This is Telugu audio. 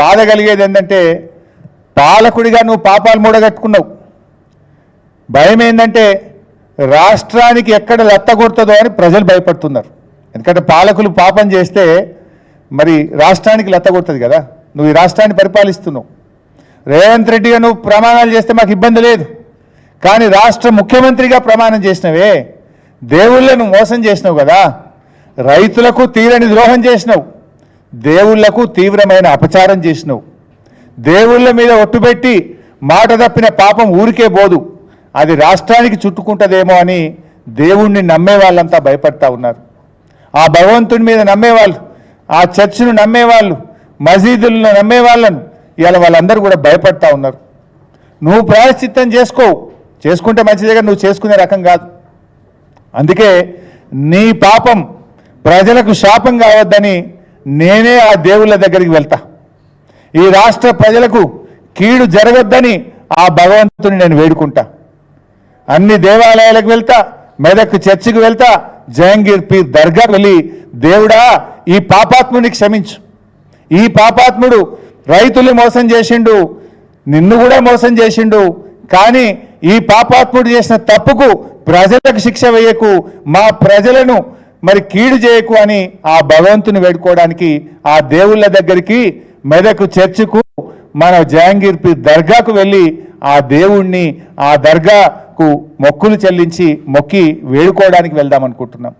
బాధ కలిగేది ఏంటంటే పాలకుడిగా నువ్వు పాపాలు మూడగట్టుకున్నావు. భయం ఏంటంటే రాష్ట్రానికి ఎక్కడ లత్త కొడుతుందో అని ప్రజలు భయపడుతున్నారు. ఎందుకంటే పాలకులు పాపం చేస్తే మరి రాష్ట్రానికి లత్త కొడుతుంది కదా. నువ్వు ఈ రాష్ట్రాన్ని పరిపాలిస్తున్నావు. రేవంత్ రెడ్డిగా నువ్వు ప్రమాణాలు చేస్తే మాకు ఇబ్బంది లేదు. కానీ రాష్ట్ర ముఖ్యమంత్రిగా ప్రమాణం చేసినవే. దేవుళ్ళను మోసం చేసినావు కదా. రైతులకు తీరని ద్రోహం చేసినావు. దేవుళ్ళకు తీవ్రమైన అపచారం చేసినావు. దేవుళ్ళ మీద ఒట్టుపెట్టి మాట తప్పిన పాపం ఊరికే పోదు. అది రాష్ట్రానికి చుట్టుకుంటుందేమో అని దేవుణ్ణి నమ్మే వాళ్ళంతా భయపడతా ఉన్నారు. ఆ భగవంతుడి మీద నమ్మేవాళ్ళు ఆ చర్చిను నమ్మేవాళ్ళు మసీదులను నమ్మే వాళ్ళను ఇవాళ వాళ్ళందరూ కూడా భయపడతా ఉన్నారు. నువ్వు ప్రాయశ్చిత్తం చేసుకో. చేసుకుంటే మంచిదిగా నువ్వు చేసుకునే రకం కాదు. అందుకే నీ పాపం ప్రజలకు శాపం కావద్దని నేనే ఆ దేవుళ్ళ దగ్గరికి వెళ్తా. ఈ రాష్ట్ర ప్రజలకు కీడు జరగొద్దని ఆ భగవంతుని నేను వేడుకుంటా. అన్ని దేవాలయాలకు వెళ్తా మెదక్ చర్చికి వెళ్తా జహంగీర్ పీర్ దర్గా వెళ్ళి దేవుడా ఈ పాపాత్ముని క్షమించు. ఈ పాపాత్ముడు రైతులు మోసం చేసిండు నిన్ను కూడా మోసం చేసిండు. కానీ ఈ పాపాత్ముడు చేసిన తప్పుకు ప్రజలకు శిక్ష వేయకు. మా ప్రజలను మరి కీడు చేయకు అని ఆ భగవంతుని వేడుకోవడానికి ఆ దేవుళ్ళ దగ్గరికి మెదకు చర్చికు మన జహాంగీర్ పీర్ దర్గాకు వెళ్ళి ఆ దేవుణ్ణి ఆ దర్గాకు మొక్కులు చెల్లించి మొక్కి వేడుకోవడానికి వెళ్దాం అనుకుంటున్నాం.